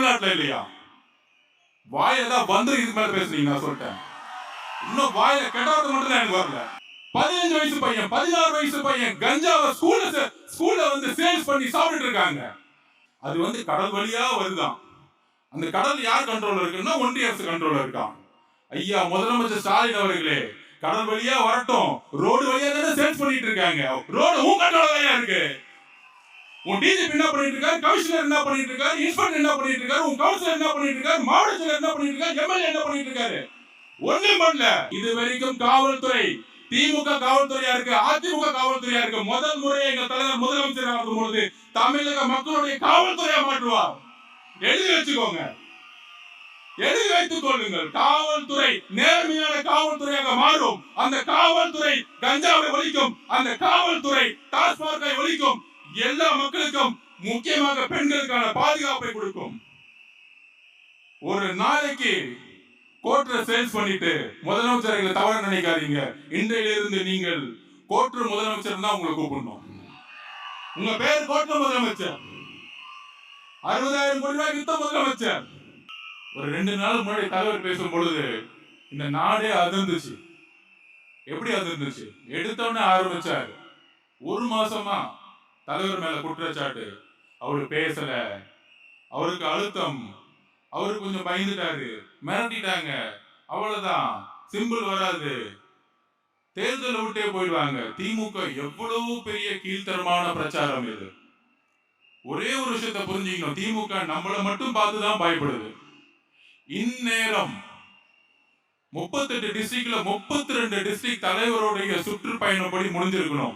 தமிழ்நாட்டுல இல்லையா? வாயில வந்து இது மேல பேசுனீங்க நான் சொல்லிட்டேன். இன்னும் வாயில கெட்டாவது மட்டும் தான் எனக்கு வரல. பதினஞ்சு வயசு பையன் பதினாறு வயசு பையன் கஞ்சாவை ஸ்கூல்ல ஸ்கூல்ல வந்து சேல்ஸ் பண்ணி சாப்பிட்டுட்டு இருக்காங்க. அது வந்து கடல் வழியா வருதான் அந்த கடல் யார் கண்ட்ரோல் இருக்குன்னா ஒன்றிய அரசு கண்ட்ரோல் இருக்கான் ஐயா முதலமைச்சர் ஸ்டாலின் அவர்களே கடல் வழியா வரட்டும். ரோடு வழியா தானே சேல்ஸ் பண்ணிட்டு இருக்காங்க. ரோடு உன் கண்ட்ரோல் தான் இருக்கு. உன் டிஜிபி என்ன பண்ணிட்டு இருக்காரு கமிஷனர் என்ன பண்ணிட்டு இருக்காரு இன்ஸ்பெக்டர் என்ன பண்ணிட்டு இருக்காரு உன் கவுன்சிலர் என்ன பண்ணிட்டு இருக்காரு மாவட்ட செயலர் என்ன பண்ணிட்டு இருக்காரு எம்எல்ஏ என்ன பண்ணிட்டு இருக்காரு ஒண்ணும் பண்ணல. இது வரைக்கும் காவல்துறை திமுக காவல்துறையா இருக்கு அதிமுக காவல்துறையா இருக்கு. முதல் முறை எங்க தலைவர் முதலமைச்சர் ஆகும் பொழுது தமிழக மக்களுடைய காவல்துறையா மாற்றுவார். எழுதி வச்சுக்கோங்க. எழுதி வைத்துக் கொள்ளுங்கள். காவல்துறை நேர்மையான காவல்துறையாக மாறும். அந்த காவல்துறை கஞ்சாவை ஒழிக்கும். அந்த காவல்துறை டாஸ்மார்க்கை ஒழிக்கும். எல்லா மக்களுக்கும் முக்கியமாக பெண்களுக்கான பாதுகாப்பை கொடுக்கும். ஒரு நாளைக்கு கோர்ட்ல சேல்ஸ் பண்ணிட்டு முதலமைச்சர்களை தவற நினைக்காதீங்க. இன்றையிலிருந்து நீங்கள் கோர்ட்டு முதலமைச்சர் தான் உங்களை கூப்பிடணும். உங்க பேர் கோர்ட்டு முதலமைச்சர். அறுபதாயிரம் கோடி ரூபாய் யுத்த முதலமைச்சர். ஒரு ரெண்டு நாள் முன்னாடி தலைவர் பேசும் பொழுது இந்த நாடே அதிர்ந்துச்சு. எப்படி அதிர்ந்துச்சு? எடுத்தோடனே ஆரம்பிச்சாரு. ஒரு மாசமா தலைவர் மேல குற்றச்சாட்டு. அவரு பேசல. அவருக்கு அழுத்தம். அவரு கொஞ்சம் பயந்துட்டாரு. மிரட்டிட்டாங்க. அவ்வளவுதான். சிம்பிள் வராது. தேர்தல் விட்டே போயிடுவாங்க. திமுக எவ்வளவு பெரிய கீழ்த்தரமான பிரச்சாரம் இது. ஒரே ஒரு விஷயத்த புரிஞ்சுக்கணும். திமுக நம்மள மட்டும் பார்த்துதான் பயப்படுது. இந்நேரம் முப்பத்தெட்டு டிஸ்ட்ரிக்ட்ல முப்பத்தி ரெண்டு டிஸ்ட்ரிக்ட் தலைவருடைய சுற்றுப்பயணப்படி முடிஞ்சிருக்கணும்.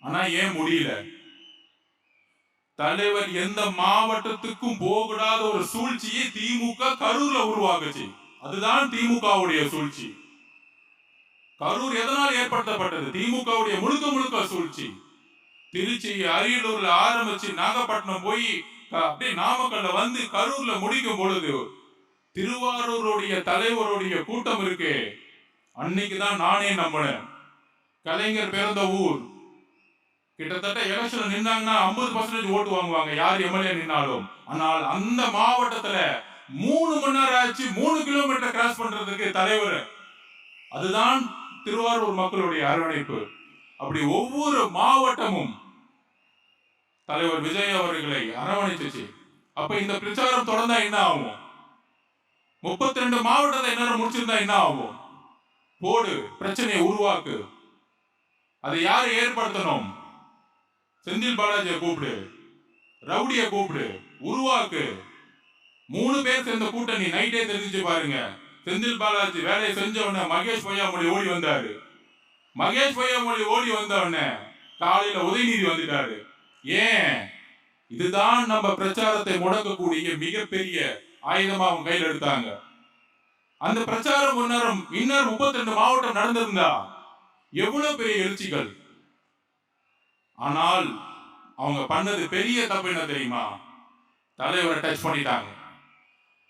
ஆனா ஏன் முடியல? தலைவர் எந்த மாவட்டத்துக்கும் போகக்கூடாத ஒரு சூழ்ச்சியை திமுக கரூர்ல உருவாக்குச்சு அதுதான் திமுகவுடைய சூழ்ச்சி. கரூர் எதனால் ஏற்படுத்தப்பட்டது? திமுகவுடைய முழுக்க முழுக்க சூழ்ச்சி. திருச்சி அரியலூர்ல ஆரம்பிச்சு நாகப்பட்டினம் போய் அப்படியே நாமக்கல்ல வந்து கரூர்ல முடிக்கும் பொழுது திருவாரூருடைய தலைவருடைய கூட்டம் இருக்கு. அன்னைக்குதான் நானே நம்பினேன். கலைஞர் பிறந்த ஊர். கிட்டத்தட்ட எலெக்ஷன் நின்னாங்கன்னா ஐம்பது பர்சன்டேஜ் ஓட்டு வாங்குவாங்க. யார் எம்எல்ஏ நின்னாலும். ஆனால் அந்த மாவட்டத்துல மூணு மணி நேரம் ஆச்சு மூணு கிலோமீட்டர் கிராஸ் பண்றதுக்கு தலைவர். அதுதான் திருவாரூர் மக்களுடைய அரவணைப்பு. அப்படி ஒவ்வொரு மாவட்டமும் தலைவர் விஜய் அவர்களை அரவணைச்சிச்சு. அப்ப இந்த பிரச்சாரம் தொடர்ந்தா என்ன ஆகும்? முப்பத்தி ரெண்டு மாவட்டத்தை என்ன முடிச்சிருந்தா என்ன ஆகும்? போடு பிரச்சனையை உருவாக்கு. அதை யார் ஏற்படுத்தணும்? செந்தில் பாலாஜியை கூப்பிடு ரவுடிய கூப்பிடு உருவாக்கு. மூணு பேர் சேர்ந்த கூட்டணி நைட்டே தெரிஞ்சு பாருங்க. செந்தில் பாலாஜி வேலையை செஞ்ச உடனே மகேஷ் பொய்யாமொழி ஓடி வந்தாரு. மகேஷ் பொய்யாமொழி ஓடி வந்த உடனே காலையில உதயநிதி வந்துட்டாரு. ஏன்? இதுதான் நம்ம பிரச்சாரத்தை முடக்கக்கூடிய மிகப்பெரிய ஆயுதமா அவங்க கையில எடுத்தாங்க. அந்த பிரச்சாரம் முன்னரும் இன்னும் முப்பத்தி ரெண்டு மாவட்டம் நடந்திருந்தா எவ்வளவு பெரிய எழுச்சிகள்? ஆனால் அவங்க பண்ணது பெரிய தப்பு என்ன தெரியுமா? தலைவரை டச் பண்ணிட்டாங்க.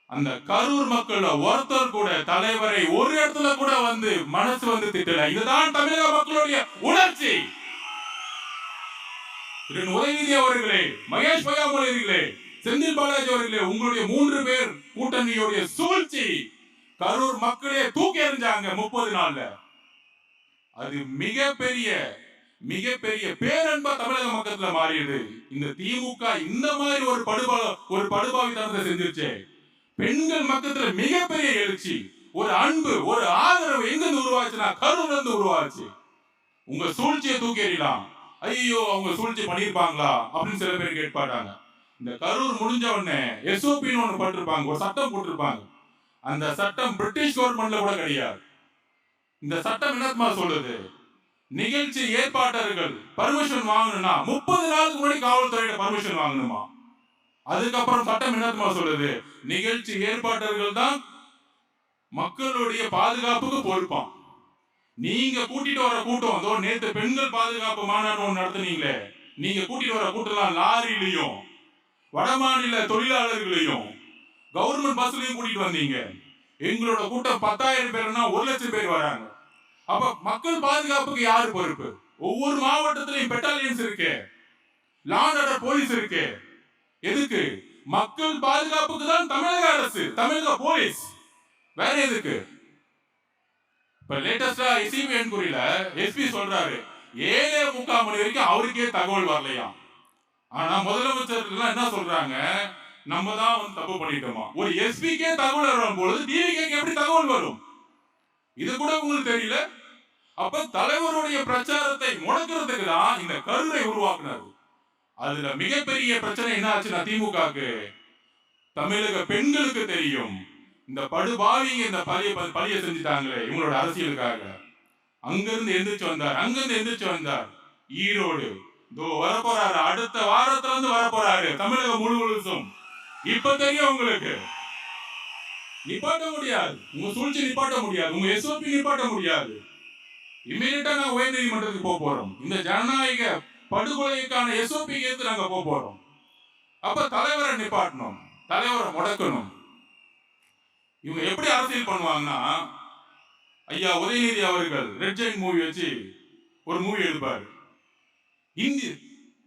அந்த கரூர் மக்கள்ல ஒருத்தர் கூட தலைவரை ஒரு இடத்துல கூட வந்து மனசு வந்து திட்டல. இதுதான் தமிழக மக்களுடைய உணர்ச்சி. உதயநிதி அவர்களே மகேஷ் பொய்யாமொழி அவர்களே செந்தில் பாலாஜி அவர்களே உங்களுடைய மூன்று பேர் கூட்டணியுடைய சூழ்ச்சி. கரூர் மக்களே தூக்கி எறிஞ்சாங்க முப்பது நாள்ல. அது மிகப்பெரிய மிகப்பெரிய பேரன்பா தமிழக மக்கத்துல மாறியது. இந்த திமுக இந்த மாதிரி ஒரு படுபா ஒரு படுபாவித்தனத்தை செஞ்சிருச்சே. பெண்கள் மக்கத்துல மிகப்பெரிய எழுச்சி ஒரு அன்பு ஒரு ஆதரவு எங்க இருந்து உருவாச்சுன்னா கரூர்ல இருந்து உருவாச்சு. உங்க சூழ்ச்சியை தூக்கி எறியலாம். ஐயோ அவங்க சூழ்ச்சி பண்ணிருப்பாங்களா அப்படின்னு சில பேர் கேட்பாட்டாங்க. இந்த கரூர் முடிஞ்ச உடனே எஸ்ஓபின்னு ஒண்ணு பண்ணிருப்பாங்க ஒரு சட்டம் போட்டிருப்பாங்க. அந்த சட்டம் பிரிட்டிஷ் கவர்மெண்ட்ல கூட கிடையாது. இந்த சட்டம் என்னமா சொல்லுது? நிகழ்ச்சி ஏற்பாட்டர்கள் பர்மிஷன் வாங்கணும்னா முப்பது நாளுக்கு முன்னாடி காவல்துறையிட பர்மிஷன் வாங்கணுமா? அதுக்கப்புறம் சட்டம் என்னமா சொல்லுது? நிகழ்ச்சி ஏற்பாட்டர்கள் தான் மக்களுடைய பாதுகாப்புக்கு பொறுப்பான் நீங்க கூட்டிட்டு வர கூட்டம் அதோ நேத்து பெண்கள் பாதுகாப்பு மாநாடு ஒன்று நடத்துனீங்களே நீங்க கூட்டிட்டு வர கூட்டம் லாரிலையும் வடமாநில தொழிலாளர்களையும் கவர்மெண்ட் பஸ்லயும் கூட்டிட்டு வந்தீங்க. எங்களோட கூட்டம் பத்தாயிரம் பேர்னா ஒரு லட்சம் பேர் வராங்க. அப்ப மக்கள் பாதுகாப்புக்கு யாரு பொறுப்பு? ஒவ்வொரு மாவட்டத்திலையும் பெட்டாலியன்ஸ் இருக்கு. லாண்ட் ஆர்டர் போலீஸ் இருக்கு. எதுக்கு? மக்கள் பாதுகாப்புக்கு தான் தமிழக அரசு தமிழக போலீஸ். வேற எதுக்கு? இப்ப லேட்டஸ்டா எஸ்சிபி என்கொயரியில எஸ்பி சொல்றாரு. ஏழே முக்கால் மணி வரைக்கும் அவருக்கே தகவல் வரலையாம் ஆனா முதலமைச்சர் என்ன சொல்றாங்க? நம்ம தான் வந்து தப்பு பண்ணிட்டோமா? ஒரு எஸ்பிக்கே தகவல் வரும் பொழுது டிவிக்கு எப்படி தகவல் வரும்? இது கூட உங்களுக்கு தெரியல? அப்ப தலைவருடைய பிரச்சாரத்தை முடக்கிறதுக்கு தான் இந்த கருவை உருவாக்குனாரு. அதுல மிகப்பெரிய பிரச்சனை என்ன ஆச்சுன்னா திமுக தமிழக பெண்களுக்கு தெரியும். இந்த படுபாவிங்க இந்த பழிய பழிய செஞ்சுட்டாங்களே இவங்களோட அரசியலுக்காக. அங்கிருந்து எந்திரிச்சு வந்தார் அங்கிருந்து எந்திரிச்சு வந்தார். ஈரோடு. இதோ வரப்போறாரு அடுத்த வாரத்துல இருந்து வரப்போறாரு தமிழகம் முழுவதும். இப்ப தெரியும் உங்களுக்கு. நிப்பாட்ட முடியாது. உங்க சூழ்ச்சி நிப்பாட்ட முடியாது. உங்க எஸ்ஓபி நிப்பாட்ட முடியாது. இமீடியட்டா நாங்க உயர் நீதிமன்றத்துக்கு போக போறோம். இந்த ஜனநாயக படுகொலைக்கான எஸ்ஓபி கேட்டு நாங்க போக போறோம். அப்ப தலைவரை நிப்பாட்டணும். தலைவரை முடக்கணும். இவங்க எப்படி அரசியல் பண்ணுவாங்கன்னா ஐயா உதயநிதி அவர்கள் ரெட் ஜெயின் மூவி வச்சு ஒரு மூவி எடுப்பாரு. இந்தி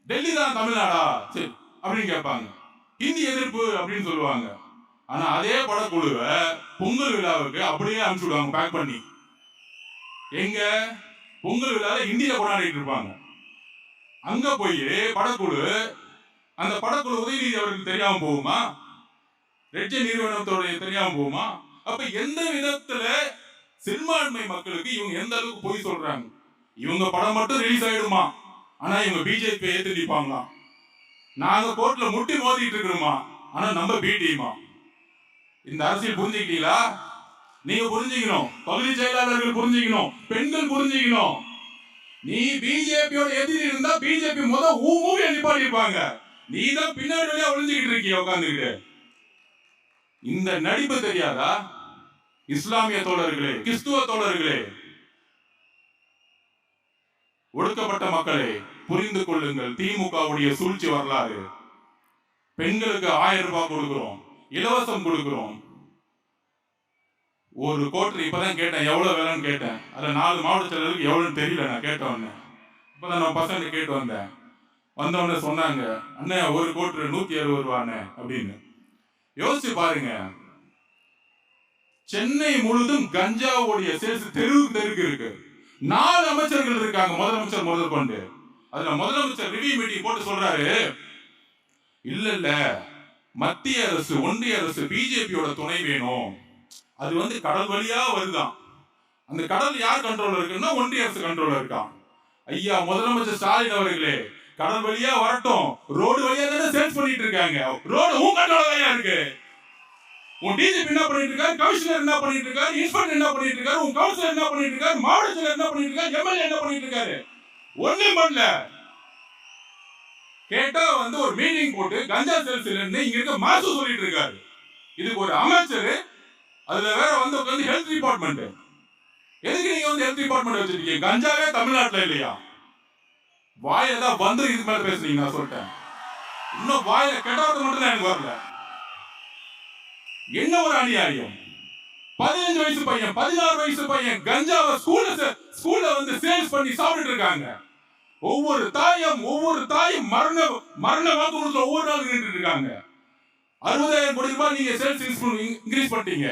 டெல்லி தான் தமிழ்நாடா? சரி அப்படின்னு கேட்பாங்க. ஹிந்தி எதிர்ப்பு அப்படின்னு சொல்லுவாங்க. ஆனா அதே படக்குழுவை பொங்கல் விழாவுக்கு அப்படியே அனுப்பிச்சு விடுவாங்க பேக் பண்ணி. எங்க? பொங்கல் விழால ஹிந்தியில கொண்டாடிட்டு இருப்பாங்க. அங்க போய் படக்குழு அந்த படக்குழு உதயநிதி அவருக்கு தெரியாம போகுமா? ரெட்ஜ நிறுவனத்தோடைய தெரியாம போகுமா? அப்ப எந்த விதத்துல சிறுபான்மை மக்களுக்கு இவங்க எந்த அளவுக்கு போய் சொல்றாங்க? இவங்க படம் மட்டும் ரிலீஸ் ஆயிடுமா? ஆனா இவங்க பிஜேபி ஏத்து நிப்பாங்களாம் நாங்க கோர்ட்ல முட்டி மோதிட்டு இருக்கிறோமா? ஆனா நம்ம பிடிமா இந்த அரசியல் புரிஞ்சுக்கிட்டீங்களா? நீங்க புரிஞ்சுக்கணும். பகுதி செயலாளர்கள் புரிஞ்சுக்கணும். பெண்கள் புரிஞ்சுக்கணும். நீ பிஜேபியோட எதிரி இருந்தா பிஜேபி முத ஊ நிப்பாட்டிருப்பாங்க நீ தான் பின்னாடி வழியா ஒளிஞ்சுக்கிட்டு இருக்கிய உட்காந்துக்கிட்டு இந்த நடிப்பு தெரியாதா? இஸ்லாமிய தோழர்களே கிறிஸ்துவ தோழர்களே. ஒடுக்கப்பட்ட மக்களே புரிந்து கொள்ளுங்கள். திமுகவுடைய சூழ்ச்சி வரலாறு. பெண்களுக்கு ஆயிரம் ரூபாய் கொடுக்கிறோம். இலவசம் கொடுக்கிறோம். ஒரு கோட்டர் இப்பதான் கேட்டேன் எவ்வளவு வேலைன்னு கேட்டேன். அதில் நாலு மாவட்ட செயலருக்கு எவ்வளவுன்னு தெரியல நான் கேட்டவொடனே இப்போ இப்பதான் நான் பசங்க கேட்டு வந்தேன். வந்தவொடனே சொன்னாங்க அண்ணே ஒரு கோட்டர் நூத்தி அறுபது ரூபாண்ணே அப்படின்னு. யோசிச்சு பாருங்க. சென்னை முழுதும் கஞ்சாவுடைய சேல்ஸ் தெருவுக்கு தெருக்கு இருக்கு. நாலு அமைச்சர்கள் இருக்காங்க முதலமைச்சர் முதல் கொண்டு அதுல முதலமைச்சர் ரிவ்யூ மீட்டிங் போட்டு சொல்றாரு இல்ல இல்ல. மத்திய அரசு ஒன்றிய அரசு பிஜேபியோட துணை வேணும். அது வந்து கடல் வழியா வருதான். அந்த கடல் யார் கண்ட்ரோல் இருக்குன்னா ஒன்றிய அரசு கண்ட்ரோல் இருக்கான். ஐயா முதலமைச்சர் ஸ்டாலின் அவர்களே கடல் வழியா வரட்டும். ரோடு வழியா தானே சேல்ஸ் பண்ணிட்டு இருக்காங்க. ரோடு உன் கண்ட்ரோல் தான் இருக்கு. உன் டிஜிபி என்ன பண்ணிட்டு இருக்காரு? கமிஷனர் என்ன பண்ணிட்டு இருக்காரு? இன்ஸ்பெக்டர் என்ன பண்ணிட்டு இருக்காரு? உன் கவுன்சிலர் என்ன பண்ணிட்டு இருக்காரு? மாவட்ட செயலர் என்ன பண்ணிட்டு இருக்காரு? எம்எல்ஏ என்ன பண்ணிட்டு இருக்காரு? ஒண்ணும் பண்ணல. கேட்டா வந்து ஒரு மீட்டிங் போட்டு கஞ்சா சேல்ஸ் இல்லைன்னு இங்க இருக்க மாசு சொல்லிட்டு இருக்காரு. இதுக்கு ஒரு அமைச்சர் அதுல வேற வந்து உட்காந்து ஹெல்த் டிபார்ட்மெண்ட் எதுக்கு நீங்க வந்து ஹெல்த் டிபார்ட்மெண்ட் வச்சிருக்கீங்க? கஞ்சாவே தமிழ்நாட்டுல இல்லையா? வாயில தான் வந்து இது மேல பேசுறீங்க நான் சொல்லிட்டேன். இன்னும் வாயில கெட்டவரது மட்டும் தான் எனக்கு வரல. என்ன ஒரு அநியாயம்? பதினஞ்சு வயசு பையன் பதினாறு வயசு பையன் கஞ்சாவை ஸ்கூல்ல ஸ்கூல்ல வந்து சேல்ஸ் பண்ணி சாப்பிட்டு இருக்காங்க. ஒவ்வொரு தாயும் ஒவ்வொரு தாயும் மரண மரண வாக்கு ஒவ்வொரு நாள் நின்றுட்டு இருக்காங்க. அறுபதாயிரம் கோடி ரூபாய் நீங்க சேல்ஸ் இன்க்ரீஸ் பண்ணிட்டீங்க.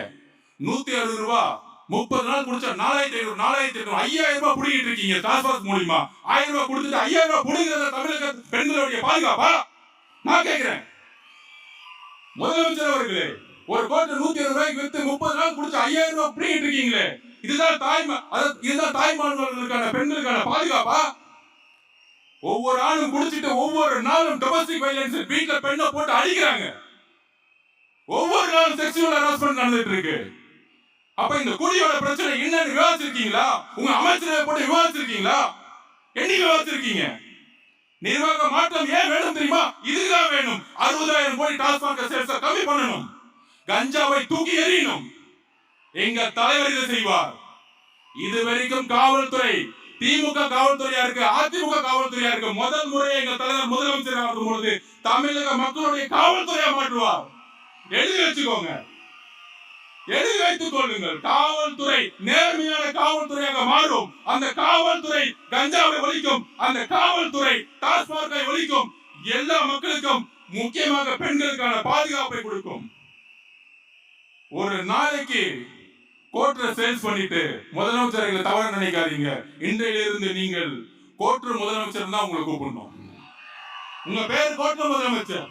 நூத்தி அறுபது ரூபா முப்பது நாள் குடிச்சா நாலாயிரத்தி ஐநூறு நாலாயிரத்தி ஐநூறு ஐயாயிரம் ரூபாய் பிடிக்கிட்டு இருக்கீங்க. டாஸ்மாக் மூலியமா. ஆயிரம் ரூபாய் கொடுத்துட்டு ஐயாயிரம் ரூபாய் புடுங்கிறத தமிழக பெண்களுடைய பாதுகாப்பா? நான் கேட்கிறேன் முதலமைச்சர் அவர்களே ஒரு கோட்டை நூத்தி இருபது ரூபாய்க்கு வித்து முப்பது நாள் குடிச்சு ஐயாயிரம் ரூபாய் புடிங்கிட்டு இருக்கீங்களே இதுதான் தாய்மா இதுதான் தாய்மார்களுக்கான பெண்களுக்கான பாதுகாப்பா? ஒவ்வொரு ஆளும் குடிச்சிட்டு ஒவ்வொரு நாளும் டொமஸ்டிக் வைலன்ஸ் வீட்டுல பெண்ணை போட்டு அடிக்கிறாங்க. ஒவ்வொரு நாளும் செக்ஷுவல் ஹராஸ்மெண்ட் நடந்துட்டு இருக்கு. அப்ப இந்த குடியோட பிரச்சனை என்னன்னு விவாதிச்சிருக்கீங்களா? உங்க அமைச்சரவை போட்டு விவாதிச்சிருக்கீங்களா? என்னைக்கு விவாதிச்சிருக்கீங்க? நிர்வாக மாற்றம் ஏன் வேணும் தெரியுமா? இதுதான் வேணும். அறுபதாயிரம் கோடி டாஸ்மாக் சேல்ஸ கம்மி பண்ணணும். கஞ்சாவை தூக்கி எறியணும். எங்க தலைவர் இதை செய்வார். இது வரைக்கும் காவல்துறை திமுக காவல்துறையா இருக்கு அதிமுக காவல்துறையா இருக்கு. முதல் முறை எங்க தலைவர் முதலமைச்சர் ஆகும் பொழுது தமிழக மக்களுடைய காவல்துறையா மாற்றுவார். எழுதி வச்சுக்கோங்க. எழுதி வைத்துக் கொள்ளுங்கள்? காவல்துறை நேர்மையான காவல்துறையாக மாறும். அந்த காவல்துறை கஞ்சாவை ஒழிக்கும். அந்த காவல்துறை டாஸ்மாகை ஒழிக்கும். எல்லா மக்களுக்கும் முக்கியமாக பெண்களுக்கான பாதுகாப்பை கொடுக்கும். ஒரு நாளைக்கு கோட்டரை சேல்ஸ் பண்ணிட்டு முதலமைச்சர்களை தவற நினைக்காதீங்க. இன்றையிலிருந்து நீங்கள் கோட்ரு முதலமைச்சர் தான் உங்களை கூப்பிடணும். உங்க பேர் கோட்ரு முதலமைச்சர்.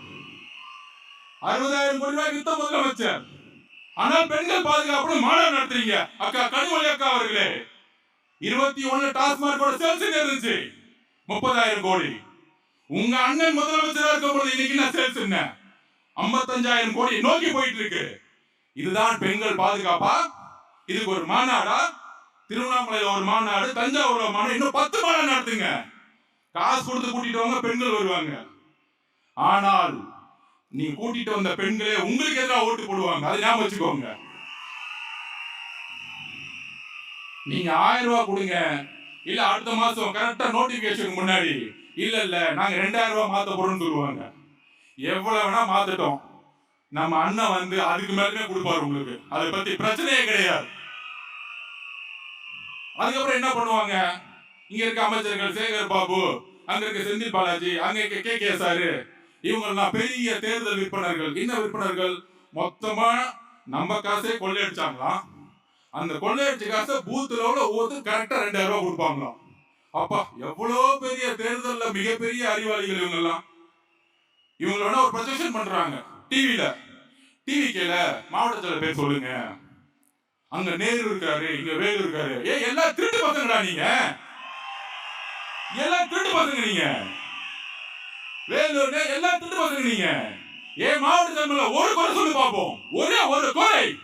அறுபதாயிரம் கோடி ரூபாய் வித்த முதலமைச்சர். ஆனால் பெண்கள் பாதுகாப்பு மாநாடு நடத்துறீங்க. அக்கா கனிமொழி அக்கா அவர்களே. இருபத்தி ஒண்ணு டாஸ்மார்க்கோட சேல்ஸ் இருந்துச்சு. முப்பதாயிரம் கோடி. உங்க அண்ணன் முதலமைச்சரா இருக்கும் பொழுது இன்னைக்கு என்ன சேல்ஸ் என்ன ஐம்பத்தஞ்சாயிரம் கோடி நோக்கி போயிட்டு இருக்கு இதுதான் பெண்கள் பாதுகாப்பா? இதுக்கு ஒரு மாநாடா? திருவண்ணாமலையில ஒரு மாநாடு தஞ்சாவூர்ல மாநாடு இன்னும் பத்து மாநாடு நடத்துங்க. காசு கொடுத்து கூட்டிட்டு வாங்க பெண்கள் வருவாங்க. ஆனால் நீ கூட்டிட்டு வந்த பெண்களே உங்களுக்கு எதிராக ஓட்டு போடுவாங்க. அதை ஞாபகம் வச்சுக்கோங்க. நீங்க ஆயிரம் ரூபாய் கொடுங்க. இல்ல அடுத்த மாசம் கரெக்டா நோட்டிபிகேஷன் முன்னாடி. இல்ல இல்ல நாங்க ரெண்டாயிரம் ரூபாய் மாத்த போறோம்னு சொல்லுவாங்க. எவ்வளவு வேணா மாத்தட்டும். நம்ம அண்ணன் வந்து அதுக்கு மேலுமே கொடுப்பாரு உங்களுக்கு. அதை பத்தி பிரச்சனையே கிடையாது. அதுக்கப்புறம் என்ன பண்ணுவாங்க? இங்க இருக்க அமைச்சர்கள் சேகர் பாபு அங்க இருக்க செந்தில் பாலாஜி அங்க இருக்க கே கே சாரு இவங்கெல்லாம் பெரிய தேர்தல் விற்பனர்கள். என்ன விற்பனர்கள்? மொத்தமா நம்ம காசே கொள்ளையடிச்சாங்களாம் அந்த கொள்ளையடிச்ச காசை பூத்துல ஒவ்வொருத்தரும் கரெக்டா ரெண்டாயிரம் ரூபாய் கொடுப்பாங்களாம். அப்பா எவ்வளோ பெரிய தேர்தல்ல மிகப்பெரிய அறிவாளிகள் இவங்கெல்லாம்? இவங்களோட ஒரு ப்ரொஜெக்ஷன் பண்றாங்க. டிவில டிவி கேல மாவட்டத்துல பேர் சொல்லுங்க. அங்க நேரு இருக்காரு இங்க வேலு இருக்காரு. ஏ எல்லாம் திருட்டு பசங்கடா நீங்க. எல்லாம் திருட்டு பசங்க நீங்க. வேலூர்ல எல்லா திட்டம் பசங்க என் ஏன் மாவட்ட தலைமையில ஒரு குறை சொல்லி பார்ப்போம். ஒரே ஒரு குறை.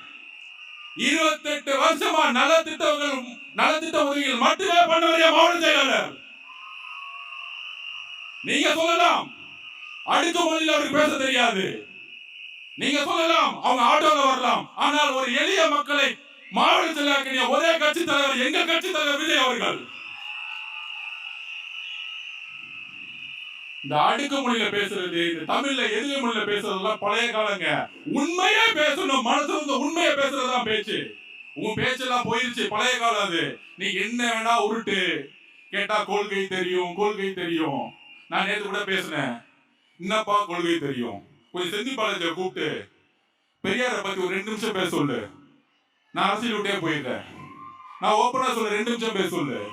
இருபத்தெட்டு வருஷமா நலத்திட்டங்கள் நலத்திட்ட உதவிகள் மட்டுமே பண்ணவரைய மாவட்ட செயலாளர். நீங்க சொல்லலாம். அடுத்த மொழியில் அவருக்கு பேச தெரியாது. நீங்க சொல்லலாம் அவங்க ஆட்டோல வரலாம். ஆனால் ஒரு எளிய மக்களை மாவட்ட செயலாக்கிய ஒரே கட்சி தலைவர் எங்க கட்சி தலைவர் விஜய் அவர்கள். இந்த அடுக்கு மொழியில பேசுறது இந்த தமிழ்ல எதிரி மொழியில பேசுறதெல்லாம் பழைய காலங்க. உண்மையே பேசணும் மனசுல இருந்த உண்மையை பேசுறதுதான் பேச்சு. உன் பேச்செல்லாம் போயிருச்சு பழைய காலம் அது. நீ என்ன வேணா உருட்டு. கேட்டா கொள்கை தெரியும் கொள்கை தெரியும். நான் நேற்று கூட பேசினேன். என்னப்பா கொள்கை தெரியும்? கொஞ்சம் செந்தில் பாலாஜியை கூப்பிட்டு பெரியாரை பத்தி ஒரு ரெண்டு நிமிஷம் பேச சொல்லு. நான் அரசியல் விட்டே போயிருந்தேன் நான் ஓப்பனா சொல்ல ரெண்டு நிமிஷம் பேச சொல்லு.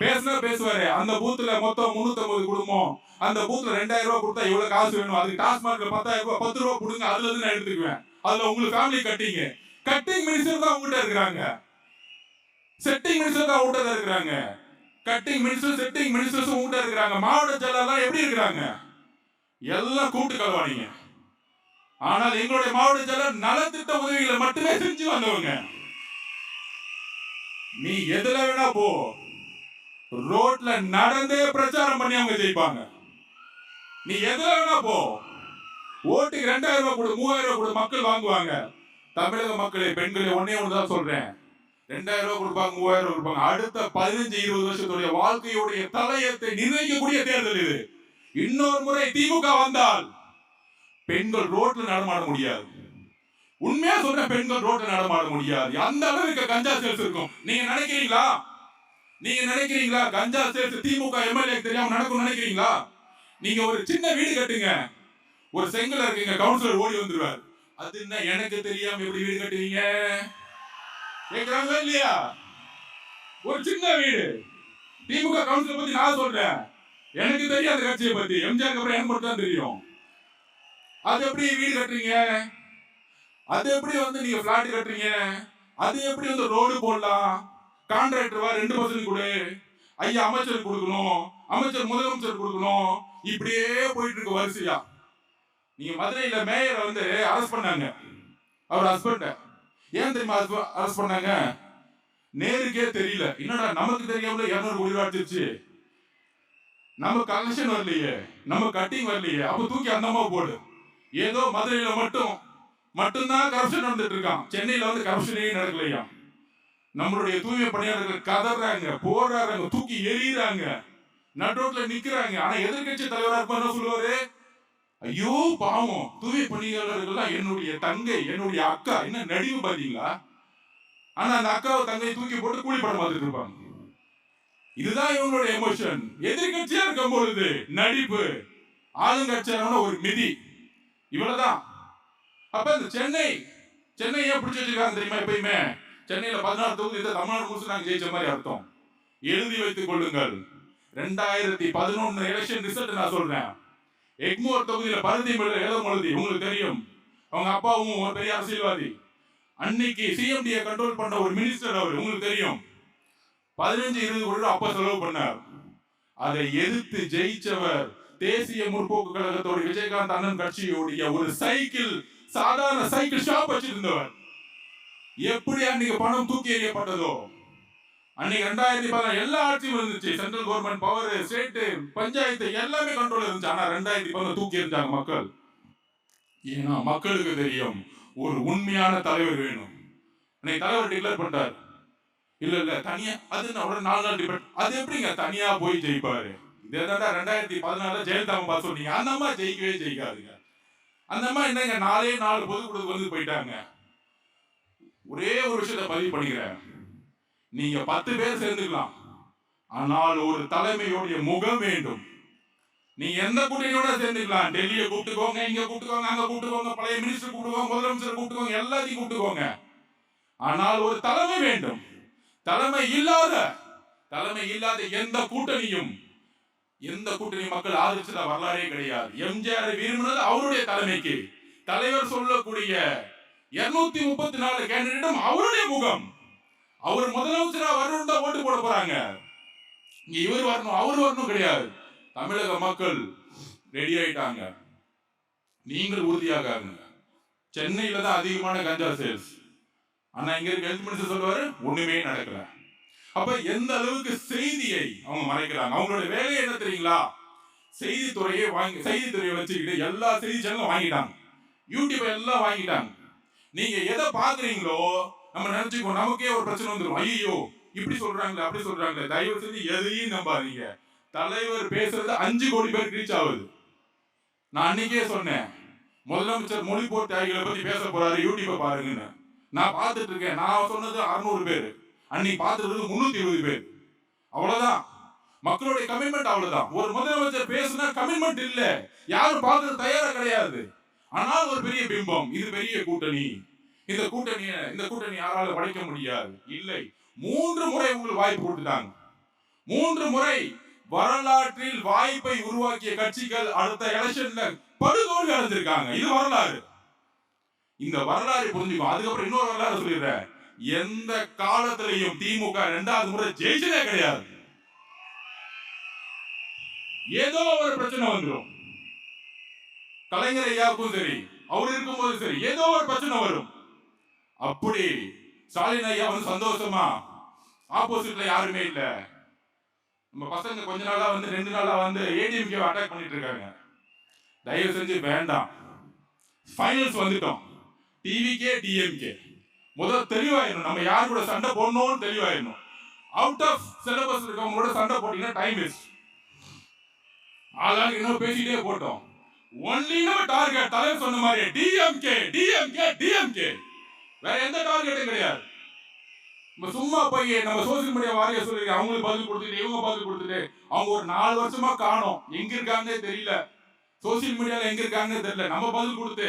பேசினா பேசுவாரு. அந்த பூத்துல மொத்தம் முன்னூத்தி குடும்பம். அந்த பூத்துல ரெண்டாயிரம் ரூபாய் கொடுத்தா இவ்வளவு காசு வேணும்? அதுக்கு டாஸ்மார்க்ல பத்தாயிரம் ரூபாய் பத்து ரூபாய் கொடுங்க. அதுல இருந்து நான் எடுத்துக்குவேன். அதுல உங்களுக்கு ஃபேமிலி கட்டிங்க கட்டிங் மினிஸ்டர் தான் உங்ககிட்ட இருக்கிறாங்க. செட்டிங் மினிஸ்டர் தான் உங்ககிட்ட தான் இருக்கிறாங்க. கட்டிங் மினிஸ்டர் செட்டிங் மினிஸ்டர்ஸ் உங்ககிட்ட இருக்கிறாங்க. மாவட்ட செயலாளர் எப்படி இருக்கிறாங்க? எல்லாம் கூட்டு கலவானீங்க ஆனால் எங்களுடைய மாவட்ட செயலர் நலத்திட்ட உதவிகளை மட்டுமே செஞ்சு வந்தவங்க. நீ எதுல வேணா போ. ரோட்ல நடந்தே பிரச்சாரம் பண்ணி அவங்க ஜெயிப்பாங்க. நீ எதுல வேணா போ. ஓட்டுக்கு ரெண்டாயிரம் ரூபாய் கொடு மூவாயிரம் ரூபாய் கொடு மக்கள் வாங்குவாங்க. தமிழக மக்களே பெண்களே ஒன்னே தான் சொல்றேன். ரெண்டாயிரம் ரூபாய் கொடுப்பாங்க மூவாயிரம் ரூபாய் கொடுப்பாங்க. அடுத்த பதினஞ்சு இருபது வருஷத்துடைய வாழ்க்கையுடைய தலையத்தை நிர்ணயிக்கக்கூடிய தேர்தல் இது. இன்னொரு முறை திமுக வந்தால் பெண்கள் ரோட்ல நடமாட முடியாது. உண்மையா சொல்றேன் பெண்கள் ரோட்ல நடமாட முடியாது. அந்த அளவுக்கு கஞ்சா சேல்ஸ் இருக்கும். நீங்க நினைக்கிறீங்களா? நீங்க நினைக்கிறீங்களா? கஞ்சா சேர்த்து திமுக எம்எல்ஏ தெரியாம நடக்கும் நினைக்கிறீங்களா? நீங்க ஒரு சின்ன வீடு கட்டுங்க. ஒரு செங்கல் இருக்கீங்க. கவுன்சிலர் ஓடி வந்துருவார். அது என்ன எனக்கு தெரியாம எப்படி வீடு கட்டுவீங்க? கேக்குறாங்களா இல்லையா? ஒரு சின்ன வீடு. திமுக கவுன்சிலர் பத்தி நான் சொல்றேன். எனக்கு தெரியாது கட்சியை பத்தி. எம்ஜிஆர் அப்புறம் எனக்கு மட்டும் தான் தெரியும். அது எப்படி வீடு கட்டுறீங்க? அது எப்படி வந்து நீங்க பிளாட் கட்டுறீங்க? அது எப்படி வந்து ரோடு போடலாம்? கான்ட்ராக்டர் வா ரெண்டு பர்சன்ட் கொடு. ஐயா அமைச்சர் கொடுக்கணும். அமைச்சர் முதலமைச்சர் கொடுக்கணும். இப்படியே போயிட்டு இருக்கு வரிசையா. நீங்க மதுரையில மேயர் வந்து அரெஸ்ட் பண்ணாங்க. அவர் ஹஸ்பண்ட ஏன் தெரியுமா அரெஸ்ட் பண்ணாங்க? நேருக்கே தெரியல. என்னடா நமக்கு தெரியாமல இருநூறு கோடி ரூபா அடிச்சிருச்சு. நம்ம கலெக்ஷன் வரலையே. நம்ம கட்டிங் வரலையே. அப்ப தூக்கி அந்த அம்மா போடு. ஏதோ மதுரையில மட்டும் மட்டும்தான் கரப்ஷன் நடந்துட்டு இருக்கான். சென்னையில வந்து கரப்ஷனே நடக்கலையா நம்மளுடைய தூய்மை பணியாளர்கள் கதறாங்க போறாங்க தூக்கி எறிகிறாங்க நடுரோட்ல நிக்கிறாங்க. ஆனா எதிர்கட்சி தலைவரா இருப்பாரு சொல்லுவாரு ஐயோ பாவம். தூய்மை பணியாளர்கள் என்னுடைய தங்கை என்னுடைய அக்கா. என்ன நடிவு பாத்தீங்களா ஆனா அந்த அக்காவை தங்கையை தூக்கி போட்டு கூலி படம் பார்த்துட்டு இருப்பாங்க. இதுதான் இவங்களுடைய எமோஷன் எதிர்கட்சியா இருக்கும் பொழுது நடிப்பு ஆளுங்கட்சியான ஒரு மிதி. இவ்வளவுதான். அப்ப இந்த சென்னை சென்னை ஏன் பிடிச்சி வச்சிருக்காங்க தெரியுமா எப்பயுமே? சென்னையில பதினாறு தொகுதி தமிழ்நாடு முழுசு நாங்க ஜெயிச்ச மாதிரி அர்த்தம். எழுதி வைத்துக் கொள்ளுங்கள். ரெண்டாயிரத்தி பதினொன்று எலெக்ஷன் ரிசல்ட் நான் சொல்றேன். எக்மோர் தொகுதியில பருத்தி மில்ல எழுதும் பொழுது உங்களுக்கு தெரியும். அவங்க அப்பாவும் ஒரு பெரிய அரசியல்வாதி. அன்னைக்கு சிஎம்டியை கண்ட்ரோல் பண்ண ஒரு மினிஸ்டர் அவர். உங்களுக்கு தெரியும். பதினஞ்சு இருபது கோடி அப்ப செலவு பண்ணார். அதை எதிர்த்து ஜெயிச்சவர் தேசிய முற்போக்கு கழகத்தோட விஜயகாந்த் அண்ணன் கட்சியோடைய ஒரு சைக்கிள் சாதாரண சைக்கிள் ஷாப் வச்சிருந்தவர். எப்படி அன்னைக்கு பணம் தூக்கி எறியப்பட்டதோ? அன்னைக்கு ரெண்டாயிரத்தி பதினாறு எல்லா ஆட்சியும் இருந்துச்சு. Central government power state panchayat எல்லாமே கண்ட்ரோல் இருந்துச்சு. ஆனா ரெண்டாயிரத்தி பதினாறு தூக்கி எறிஞ்சாங்க மக்கள். ஏன்னா மக்களுக்கு தெரியும் ஒரு உண்மையான தலைவர் வேணும். அன்னைக்கு தலைவர் டிக்ளேர் பண்ணிட்டார். இல்ல இல்ல தனியா அது என்ன ஒரு நாலு நாள் டிபேட் அது எப்படிங்க தனியா போய் ஜெயிப்பாரு? இதே தாண்டா ரெண்டாயிரத்தி பதினாலுல ஜெயலலிதா அம்மா சொன்னீங்க. அந்த அம்மா ஜெயிக்கவே ஜெயிக்காதுங்க. அந்த அம்மா என்னங்க நாலே நாலு பொதுக்குழுக்கு வந்து போயிட்டாங்க. ஒரே ஒரு விஷயத்தை பதிவு பண்ணிக்கிறேன். நீங்க பத்து பேர் சேர்ந்துக்கலாம். ஆனால் ஒரு தலைமையோடைய முகம் வேண்டும். நீ எந்த கூட்டணியோட சேர்ந்துக்கலாம்? டெல்லியை கூப்பிட்டுக்கோங்க இங்க கூப்பிட்டுக்கோங்க அங்க கூப்பிட்டுக்கோங்க பழைய மினிஸ்டர் கூப்பிட்டுக்கோங்க முதலமைச்சர் கூப்பிட்டுக்கோங்க எல்லாத்தையும் கூப்பிட்டுக்கோங்க. ஆனால் ஒரு தலைமை வேண்டும். தலைமை இல்லாத தலைமை இல்லாத எந்த கூட்டணியும் எந்த கூட்டணி மக்கள் ஆதரிச்சத வரலாறே கிடையாது. எம்ஜிஆர் விரும்பினது அவருடைய தலைமைக்கு. தலைவர் சொல்லக்கூடிய இருநூத்தி முப்பத்தி நாலு கேண்டிடேட்டும் அவருடைய முகம். அவர் முதலமைச்சரா வரணும் தான் ஓட்டு போட போறாங்க. இங்க இவர் வரணும் அவர் வரணும் கிடையாது. தமிழக மக்கள் ரெடி ஆயிட்டாங்க. நீங்கள் உறுதியாக சென்னையில தான் அதிகமான கஞ்சா சேல்ஸ் ஆனா இங்க இருக்க ஹெல்த் மினிஸ்டர் சொல்லுவாரு ஒண்ணுமே நடக்கல. அப்ப எந்த அளவுக்கு செய்தியை அவங்க மறைக்கிறாங்க? அவங்களோட வேலையை என்ன தெரியுங்களா? செய்தித்துறையை வாங்கி செய்தித்துறையை வச்சுக்கிட்டு எல்லா செய்தி சேனலும் வாங்கிட்டாங்க. யூடியூப் எல்லாம் வாங்கிட்டாங்க. நீங்க எதை பாக்குறீங்களோ நம்ம நினைச்சுக்கோ நமக்கே ஒரு பிரச்சனை வந்துடும் ஐயோ இப்படி சொல்றாங்களே அப்படி சொல்றாங்களே. தயவு செஞ்சு எதையும் நம்பாதீங்க. தலைவர் பேசுறது அஞ்சு கோடி பேர் ரீச் ஆகுது. நான் அன்னைக்கே சொன்னேன் முதலமைச்சர் மொழிபோர் தியாகிகளை பத்தி பேச போறாரு யூடியூப்பை பாருங்கன்னு. நான் பார்த்துட்டு இருக்கேன். நான் சொன்னது அறுநூறு பேர். அன்னைக்கு பார்த்துட்டு முன்னூத்தி இருபது பேர். அவ்வளவுதான். மக்களுடைய கமிட்மெண்ட் அவ்வளவுதான். ஒரு முதலமைச்சர் பேசுனா கமிட்மெண்ட் இல்ல. யாரும் பார்க்கறது தயாரா கிடையாது. ஆனால் ஒரு பெரிய பிம்பம். இது பெரிய கூட்டணி. இந்த கூட்டணிய இந்த கூட்டணி யாரால உடைக்க முடியாது? இல்லை. மூன்று முறை உங்களுக்கு வாய்ப்பு கொடுத்துட்டாங்க. மூன்று முறை வரலாற்றில் வாய்ப்பை உருவாக்கிய கட்சிகள் அடுத்த எலெக்ஷன்ல படுதோல்வி அடைஞ்சிருக்காங்க. இது வரலாறு. இந்த வரலாறு புரிஞ்சுக்கும் அதுக்கப்புறம் இன்னொரு வரலாறு சொல்லிடுறேன். எந்த காலத்திலையும் திமுக இரண்டாவது முறை ஜெயிச்சதே கிடையாது. ஏதோ ஒரு பிரச்சனை வந்துடும் கலைஞர் ஐயாவுக்கும் சரி அவர் இருக்கும்போது சரி ஏதோ ஒரு பிரச்சனை வரும். அப்படி ஸ்டாலின் ஐயா வந்து சந்தோஷமா ஆப்போசிட்ல யாருமே இல்ல. நம்ம பசங்க கொஞ்ச நாளா வந்து ரெண்டு நாளா வந்து ஏடிஎம்கே அட்டாக் பண்ணிட்டு இருக்காங்க. தயவு செஞ்சு வேண்டாம். ஃபைனல்ஸ் வந்துட்டோம். டிவிகே டிஎம்கே முதல் தெளிவாயிடணும். நம்ம யார் கூட சண்டை போடணும்னு தெளிவாயிடணும். அவுட் ஆஃப் சிலபஸ் இருக்கவங்களோட சண்டை போட்டீங்கன்னா டைம் வேஸ்ட் ஆளாளுக்கு இன்னும் பேசிட்டே போட்டோம். ஒன்லி டார்கெட் தலைவர் சொன்ன மாதிரி டிஎம்கே டிஎம்கே டிஎம்கே வேற எந்த டார்கெட்டும் கிடையாது. நம்ம சும்மா போய் நம்ம சோசியல் மீடியா வாரிய சொல்லி அவங்களுக்கு பதில் கொடுத்துட்டு இவங்க பதில் கொடுத்துட்டு அவங்க ஒரு நாலு வருஷமா காணோம். எங்க இருக்காங்கன்னே தெரியல. சோசியல் மீடியால எங்க இருக்காங்கன்னு தெரியல. நம்ம பதில் கொடுத்து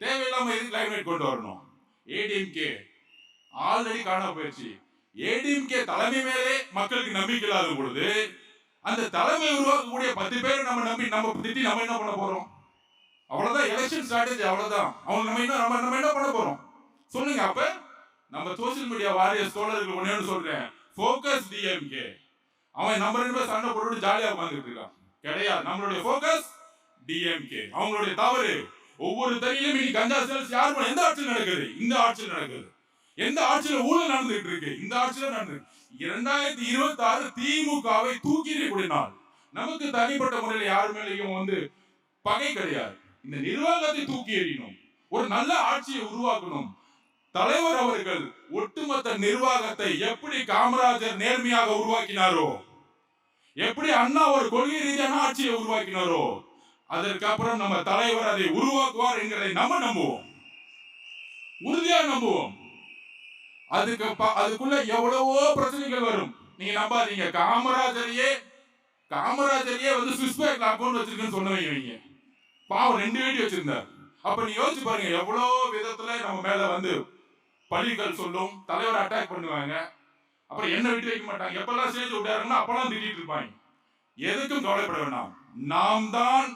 தேவையில்லாம எது கிளைமேட் கொண்டு வரணும்? ஏடிஎம்கே ஆல்ரெடி காண போயிடுச்சு ஏடிஎம்கே தலைமை மேலே மக்களுக்கு நம்பிக்கை இல்லாத பொழுது அந்த தலைமை உருவாக்கக்கூடிய பத்து பேர் நம்ம நம்பி நம்ம திட்டி நம்ம என்ன பண்ண போறோம்? அவ்வளவுதான் எலெக்ஷன் ஸ்ட்ராட்டஜி அவ்வளவுதான். அவங்க நம்ம இன்னும் நம்ம நம்ம என்ன பண்ண போறோம்? சொல்லுங்க அப்ப. நம்ம சோசியல் மீடியா வாரியர்ஸ் தோழர்கள் ஒன்னு சொல்றேன். ஃபோக்கஸ் டிஎம்கே அவன் நம்ம ரெண்டு பேரும் சண்டை போட்டு ஜாலியா உட்காந்துட்டு இருக்கான். கிடையாது. நம்மளுடைய ஃபோக்கஸ் டிஎம்கே அவங்களுடைய தவறு. ஒவ்வொரு தனியிலும் இன்னைக்கு கஞ்சா சேல்ஸ் யார் பண்ண- எந்த ஆட்சியில் நடக்குது? இந்த ஆட்சியில் நடக்குது. எந்த ஆட்சியில ஊழல் நடந்துகிட்டு இருக்கு? இந்த ஆட்சியில நடந்து இரண்டாயிரத்தி இருபத்தி ஆறு திமுகவை தூக்கி எறியக்கூடிய நாள். நமக்கு தனிப்பட்ட முறையில் யார் மேலேயும் வந்து பகை கிடையாது. இந்த நிர்வாகத்தை தூக்கி எறியணும். ஒரு நல்ல ஆட்சியை உருவாக்கணும். தலைவர் அவர்கள் ஒட்டுமொத்த நிர்வாகத்தை எப்படி காமராஜர் நேர்மையாக உருவாக்கினாரோ எப்படி அண்ணா ஒரு கொள்கை ரீதியான ஆட்சியை உருவாக்கினாரோ அதற்கு அப்புறம் நம்ம தலைவர் அதை உருவாக்குவார் என்கிறதை நம்ம நம்புவோம். உறுதியா நம்புவோம். அதுக்கு அதுக்குள்ள எவ்வளவோ பிரச்சனைகள் வரும். நீங்க நம்பாதீங்க. காமராஜரையே காமராஜரையே வந்து சுவிஸ் பேங்க்ல அக்கௌண்ட் வச்சிருக்குன்னு சொன்னவங்க பாவம் ரெண்டு வேண்டி வச்சிருந்தார். அப்ப நீ யோசிச்சு பாருங்க எவ்வளவு விதத்துல நம்ம மேல வந்து பள்ளிகள் சொல்லும் தலைவர் அட்டாக் பண்ணுவாங்க. அப்புறம் என்ன விட்டு வைக்க மாட்டாங்க. எப்பெல்லாம் ஸ்டேஜ் விட்டாருன்னா அப்பெல்லாம் திட்டிட்டு இருப்பாங்க. எதுக்கும் கவலைப்பட வேண்டாம். நாம் தான்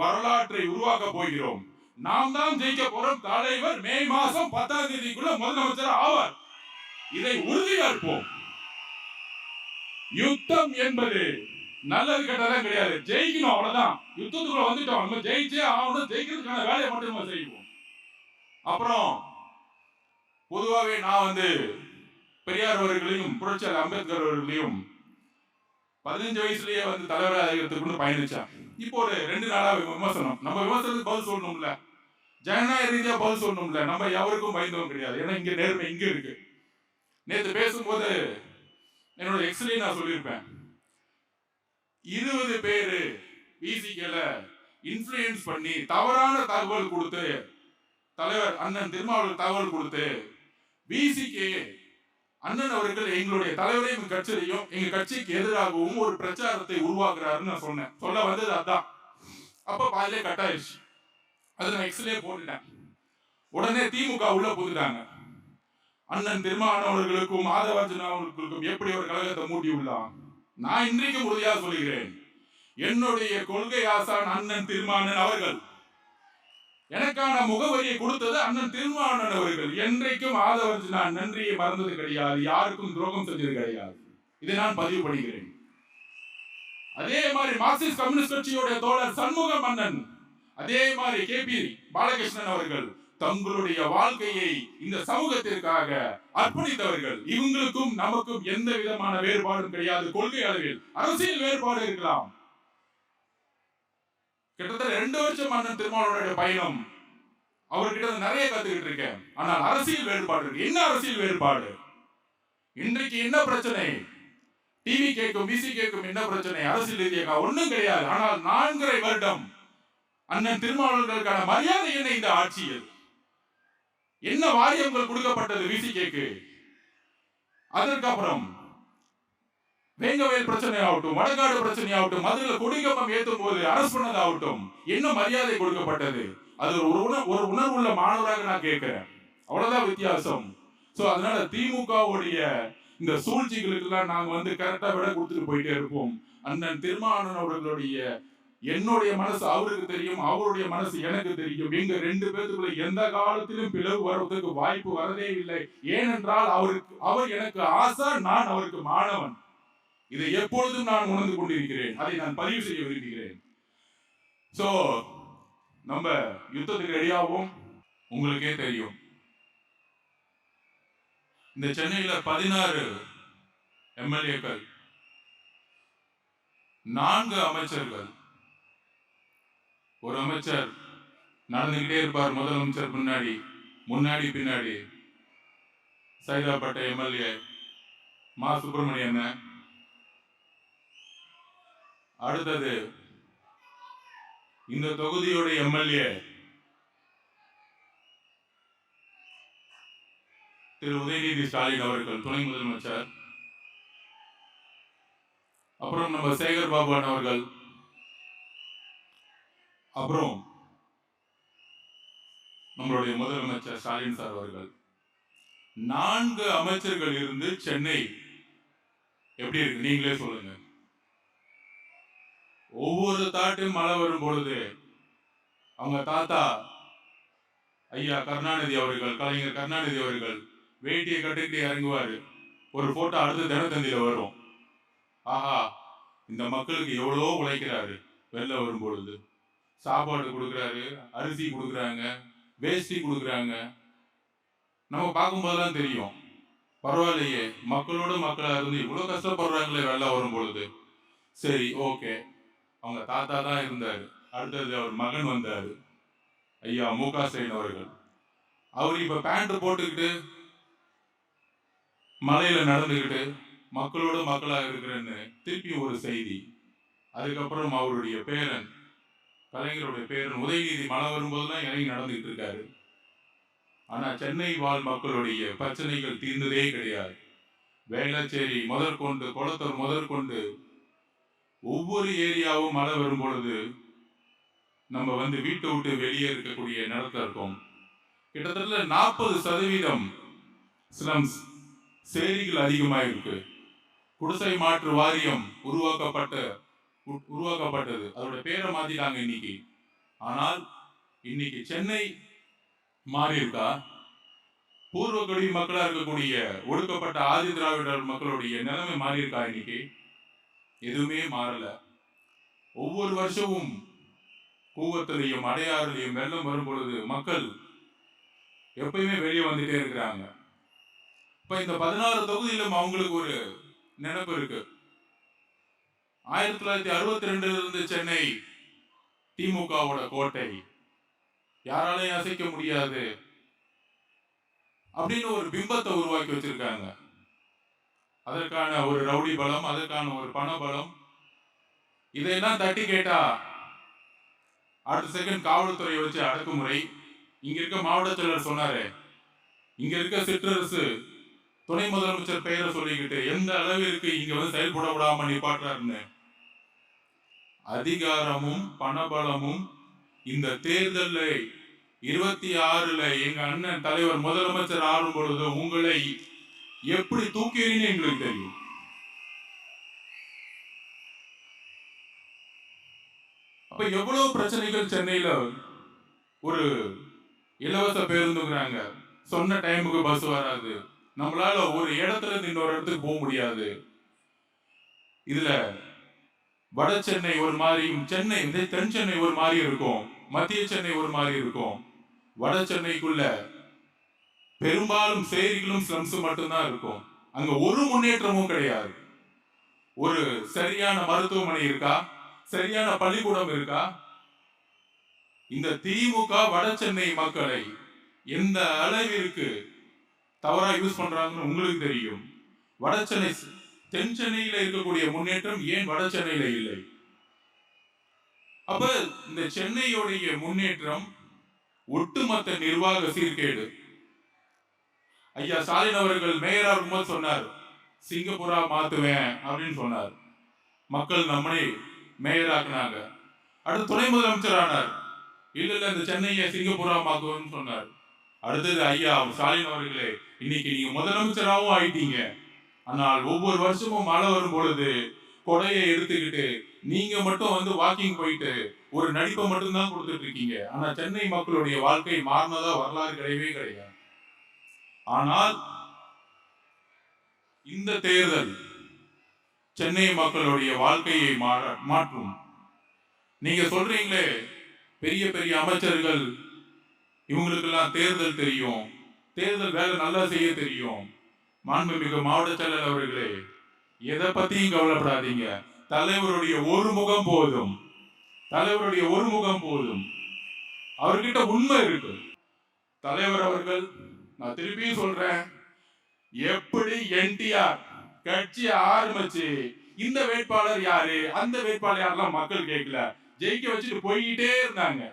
வரலாற்றை உருவாக்க போகிறோம். நாம் தான் ஜெயிக்க போறோம். தலைவர் மே மாசம் பத்தாம் தேதிக்குள்ள முதலமைச்சர் ஆவார். இதை உறுதியாற்போம் யுத்தம் என்பது நல்லது கெட்டதெல்லாம் கிடையாது. ஜெயிக்கணும் அவ்வளவுதான். யுத்தத்துக்குள்ள வந்துட்டோம். நம்ம ஜெயிச்சே ஆகணும். ஜெயிக்கிறதுக்கான வேலையை மட்டும் நம்ம செய்வோம். அப்புறம் பொதுவாகவே நான் வந்து பெரியார் அவர்களையும் புரட்சியாளர் அம்பேத்கர் அவர்களையும் பதினஞ்சு வயசுலயே வந்து தலைவராக ஆகிறதுக்குன்னு பயணிச்சேன். இப்போ ஒரு ரெண்டு நாளா விமர்சனம். நம்ம விமர்சனத்துக்கு பதில் சொல்லணும்ல. ஜனநாயக ரீதியா பதில் சொல்லணும்ல. நம்ம எவருக்கும் பயந்தவங்க கிடையாது. ஏன்னா இங்க நேர்மை இங்க இருக்கு. நேற்று பேசும்போது என்னோட எக்ஸ்லே நான் சொல்லியிருப்பேன். இருபது பேரு பிசிக்கல இன்ஃபுளுயன்ஸ் பண்ணி தவறான தகவல் கொடுத்து தலைவர் அண்ணன் திருமாவளவன் தகவல் கொடுத்து விசிக்கு அண்ணன் அவர்கள் எங்களுடைய தலைவரையும் எங்க கட்சியையும் எங்க கட்சிக்கு எதிராகவும் ஒரு பிரச்சாரத்தை உருவாக்குறாருன்னு நான் சொன்னேன். சொல்ல வந்தது அதான். அப்ப பாதிலே கட் ஆயிடுச்சு அது நான் எக்ஸ்லே போட்டுட்டேன். உடனே திமுக உள்ள புகுந்துட்டாங்க. அண்ணன் திருமாவளவர்களுக்கும் மாதவாஜன் அவர்களுக்கும் எப்படி ஒரு கழகத்தை மூட்டி உள்ளான்? நான் இன்றைக்கும் உறுதியாக சொல்கிறேன் என்னுடைய கொள்கை ஆசான் அண்ணன் திருமானன் அவர்கள். எனக்கான முகவரியை கொடுத்தது அண்ணன் திருமானன் அவர்கள். என்றைக்கும் ஆதவர்ஜி நான் நன்றியை மறந்தது கிடையாது. யாருக்கும் துரோகம் செஞ்சது கிடையாது. இதை நான் பதிவு பண்ணுகிறேன் அதே மாதிரி மார்க்சிஸ்ட் கம்யூனிஸ்ட் கட்சியுடைய தோழர் சண்முக மன்னன் அதே மாதிரி கே பி பாலகிருஷ்ணன் அவர்கள் தங்களுடைய வாழ்க்கையை இந்த சமூகத்திற்காக அர்ப்பணித்தவர்கள். இவங்களுக்கும் நமக்கும் எந்த விதமான வேறுபாடும் கிடையாது. கொள்கை அளவில் அரசியல் வேறுபாடு இருக்கலாம். கிட்டத்தட்ட ரெண்டு வருஷம் அண்ணன் திருமாவளவனுடைய பயணம் அவர்கிட்ட நிறைய கத்துக்கிட்டு இருக்கேன். ஆனால் அரசியல் வேறுபாடு இருக்கு. என்ன அரசியல் வேறுபாடு? இன்றைக்கு என்ன பிரச்சனை? டிவி கேட்கும் பிசி கேட்கும் என்ன பிரச்சனை? அரசியல் ரீதியாக ஒன்றும் கிடையாது. ஆனால் நான்கரை வருடம் அண்ணன் திருமாவளவர்களுக்கான மரியாதை என்ன இந்த ஆட்சியில்? என்ன வாரியங்கள் கொடுக்கப்பட்டது விசிகேக்கு அதற்கப்புறம் வேங்கவேல் பிரச்சனை ஆகட்டும் வடகாடு பிரச்சனை ஆகட்டும் மதுரையில் கொடிகம்பம் ஏற்றும் போது அரசு பண்ணதாகட்டும் என்ன மரியாதை கொடுக்கப்பட்டது? அது ஒரு உண ஒரு உணர்வுள்ள மாணவராக நான் கேட்கிறேன். அவ்வளவுதான் வித்தியாசம். சோ அதனால திமுகவுடைய இந்த சூழ்ச்சிகளுக்கெல்லாம் நாங்கள் வந்து கரெக்டா விட கொடுத்துட்டு போயிட்டே இருப்போம். அண்ணன் திருமாவளவன் அவர்களுடைய என்னுடைய மனசு அவருக்கு தெரியும் அவருடைய மனசு எனக்கு தெரியும். எங்க ரெண்டு பேருக்குள்ள எந்த காலத்திலும் பிளவு வர்றதுக்கு வாய்ப்பு வரதே இல்லை. ஏனென்றால் அவருக்கு அவர் எனக்கு ஆசா நான் அவருக்கு மாணவன். இதை எப்பொழுதும் நான் உணர்ந்து கொண்டிருக்கிறேன். அதை நான் பதிவு செய்ய விரும்புகிறேன். சோ நம்ம யுத்தத்துக்கு ரெடியாகவும் உங்களுக்கே தெரியும். இந்த சென்னையில பதினாறு எம்எல்ஏக்கள் நான்கு அமைச்சர்கள் ஒரு அமைச்சர் நடந்துகிட்டே இருப்பார் முதலமைச்சர் முன்னாடி முன்னாடி பின்னாடி. சைதாப்பட்ட எம்எல்ஏ மா. சுப்பிரமணியன். அடுத்தது இந்த தொகுதியோட எம்எல்ஏ திரு. உதயநிதி ஸ்டாலின் அவர்கள் துணை முதலமைச்சர். அப்புறம் நம்ம சேகர் பாபுவான் அவர்கள் அப்புறம் நம்மளுடைய முதலமைச்சர் ஸ்டாலின் சார் அவர்கள். நான்கு அமைச்சர்கள் இருந்து சென்னை எப்படி இருக்கு? நீங்களே சொல்லுங்க. ஒவ்வொரு தாட்டும் மழை வரும் பொழுது அவங்க தாத்தா ஐயா கருணாநிதி அவர்கள் கலைஞர் கருணாநிதி அவர்கள் வேட்டியை கட்டிக்கிட்டு இறங்குவாரு. ஒரு போட்டோ அடுத்த தினத்தந்தியில வரும். ஆஹா இந்த மக்களுக்கு எவ்வளோ உழைக்கிறாரு. வெளில வரும் பொழுது. சாப்பாடு கொடுக்குறாரு அரிசி கொடுக்குறாங்க வேஷ்டி கொடுக்குறாங்க. நம்ம பார்க்கும்போதெல்லாம் தெரியும். பரவாயில்லையே மக்களோட மக்களாக இருந்து இவ்வளோ கஷ்டப்படுறாங்களே வெளில வரும் பொழுது. சரி ஓகே. அவங்க தாத்தா தான் இருந்தார். அடுத்தது அவர் மகன் வந்தார். ஐயா மு க ஸ்டாலின் அவர்கள். அவர் இப்போ பேண்ட் போட்டுக்கிட்டு மலையில் நடந்துக்கிட்டு மக்களோட மக்களாக இருக்கிறேன்னு திருப்பி ஒரு செய்தி. அதுக்கப்புறம் அவருடைய பேரன் கலைஞருடைய பேர் உதயநிதி மழை வரும்போதெல்லாம் இறங்கி நடந்துகிட்டு இருக்காரு. ஆனா சென்னை வாழ் மக்களுடைய பிரச்சனைகள் தீர்ந்ததே கிடையாது. வேளச்சேரி முதற்கொண்டு குளத்தூர் முதற்கொண்டு ஒவ்வொரு ஏரியாவும் மழை வரும் பொழுது நம்ம வந்து வீட்டை விட்டு வெளியே இருக்கக்கூடிய நிலத்துல இருக்கோம். கிட்டத்தட்ட நாற்பது சதவீதம் ஸ்லம்ஸ் சேரிகள் அதிகமாக இருக்கு குடிசை மாற்று வாரியம் உருவாக்கப்பட்ட உருவாக்கப்பட்டது. அதோட பேரை மாத்திட்டாங்க இன்னைக்கு. ஆனால் இன்னைக்கு சென்னை மாறி இருக்கா? பூர்வக்குடி மக்களாக இருக்கக்கூடிய ஒடுக்கப்பட்ட ஆதி திராவிடர் மக்களுடைய நிலைமை மாறி இருக்கா இன்னைக்கு? எதுவுமே மாறல. ஒவ்வொரு வருஷமும் கூவத்திலையும் அடையாறுலையும் வெள்ளம் வரும் பொழுது மக்கள் எப்பயுமே வெளியே வந்துட்டே இருக்கிறாங்க. இப்ப இந்த பதினாறு தொகுதியிலும் அவங்களுக்கு ஒரு நினைப்பு இருக்கு. ஆயிரத்தி தொள்ளாயிரத்தி அறுபத்தி ரெண்டுல இருந்து சென்னை திமுகவோட கோட்டை. யாராலையும் அசைக்க முடியாது. அப்படின்னு ஒரு பிம்பத்தை உருவாக்கி வச்சிருக்காங்க. அதற்கான ஒரு ரவுடி பலம் அதற்கான ஒரு பண பலம். இதையெல்லாம் தட்டி கேட்டா அடுத்த செகண்ட் காவல்துறையை வச்சு அடக்குமுறை. இங்க இருக்க மாவட்ட செயலர் சொன்னாரு. இங்க இருக்க சிற்றரசு துணை முதலமைச்சர் பெயரை சொல்லிக்கிட்டு எந்த அளவிற்கு இங்க வந்து செயல்பட விடாம நிப்பாட்டுறாருன்னு? அதிகாரமும் பணபலமும் இந்த தேர்தலை இருபத்தி ஆறுல எங்க அண்ணன் தலைவர் முதலமைச்சர் ஆளும் பொழுது உங்களை எப்படி தூக்கிறீன்னு எங்களுக்கு தெரியும். அப்ப எவ்வளவு பிரச்சனைகள் சென்னையில ஒரு இலவச பேருந்துங்கிறாங்க. சொன்ன டைமுக்கு பஸ் வராது. நம்மளால ஒரு இடத்துல இருந்து இன்னொரு இடத்துக்கு போக முடியாது. இதுல வட சென்னை ஒரு மாதிரியும் சென்னை இந்த தென் சென்னை ஒரு மாதிரி இருக்கும். மத்திய சென்னை ஒரு மாதிரி இருக்கும். வட சென்னைக்குள்ள பெரும்பாலும் சேரிகளும் ஸ்லம்ஸும் மட்டும்தான் இருக்கும். அங்க ஒரு முன்னேற்றமும் கிடையாது. ஒரு சரியான மருத்துவமனை இருக்கா? சரியான பள்ளிக்கூடம் இருக்கா? இந்த திமுக வட சென்னை மக்களை எந்த அளவிற்கு தவறா யூஸ் பண்றாங்கன்னு உங்களுக்கு தெரியும். வட சென்னை தென் சென்னையில இருக்கக்கூடிய முன்னேற்றம் ஏன் வட சென்னையில இல்லை? அப்ப இந்த சென்னையுடைய முன்னேற்றம் ஒட்டுமொத்த நிர்வாக சீர்கேடு. ஐயா ஸ்டாலின் அவர்கள் மேயரா இருக்கும்போது சொன்னார் சிங்கப்பூரா மாத்துவேன் அப்படின்னு சொன்னார். மக்கள் நம்மளை மேயராக்குனாங்க. அடுத்து துணை முதலமைச்சர் ஆனார். இல்ல இல்ல இந்த சென்னையை சிங்கப்பூரா மாத்துவோம்னு சொன்னார். அடுத்தது ஐயா ஸ்டாலின் அவர்களே இன்னைக்கு நீங்க முதலமைச்சராகவும் ஆயிட்டீங்க. ஆனால் ஒவ்வொரு வருஷமும் மழை வரும் பொழுது கொடையை எடுத்துக்கிட்டு நீங்க மட்டும் வந்து வாக்கிங் போயிட்டு ஒரு நடிப்பை மட்டும்தான் கொடுத்துட்டு இருக்கீங்க. ஆனா சென்னை மக்களுடைய வாழ்க்கை மாறினதா வரலாறு கிடையவே கிடையாது. ஆனால் இந்த தேர்தல் சென்னை மக்களுடைய வாழ்க்கையை மாற்றும். நீங்க சொல்றீங்களே பெரிய பெரிய அமைச்சர்கள் இவங்களுக்கெல்லாம் தேர்தல் தெரியும். தேர்தல் வேலை நல்லா செய்ய தெரியும். மாண்புமிகு மாவட்ட செயலர் அவர்களே எதை பத்தியும் கவலைப்படாதீங்க. தலைவருடைய ஒரு முகம் போதும். தலைவருடைய ஒரு முகம் போதும். அவர்கிட்ட உண்மை இருக்கு. தலைவர் அவர்கள் நான் திருப்பியும் சொல்றேன். எப்படி என்டிஆர் கட்சி ஆரம்பிச்சு இந்த வேட்பாளர் யாரு? அந்த வேட்பாளர் யாரெல்லாம் மக்கள் கேட்கல. ஜெயிக்க வச்சுட்டு போய்கிட்டே இருந்தாங்க.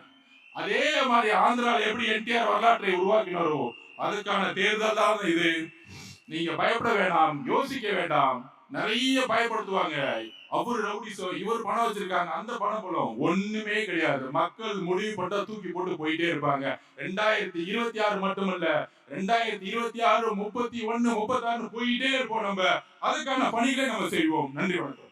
அதே மாதிரி ஆந்திரால எப்படி என்டிஆர் வரலாற்றை உருவாக்கினாரோ அதுக்கான தேர்தல் தான் இது. நீங்க பயப்பட வேண்டாம் யோசிக்க வேண்டாம். நிறைய பயப்படுத்துவாங்க. அவர் ரவுடிசோ இவர் பணம் வச்சிருக்காங்க அந்த பணம் போலும் ஒண்ணுமே கிடையாது. மக்கள் முடிவு பண்ணா தூக்கி போட்டு போயிட்டே இருப்பாங்க. ரெண்டாயிரத்தி இருபத்தி ஆறு மட்டுமல்ல ரெண்டாயிரத்தி இருபத்தி ஆறு முப்பத்தி ஒன்னு முப்பத்தாறு போயிட்டே இருப்போம் நம்ம. அதுக்கான பணிகளை நம்ம செய்வோம். நன்றி வணக்கம்.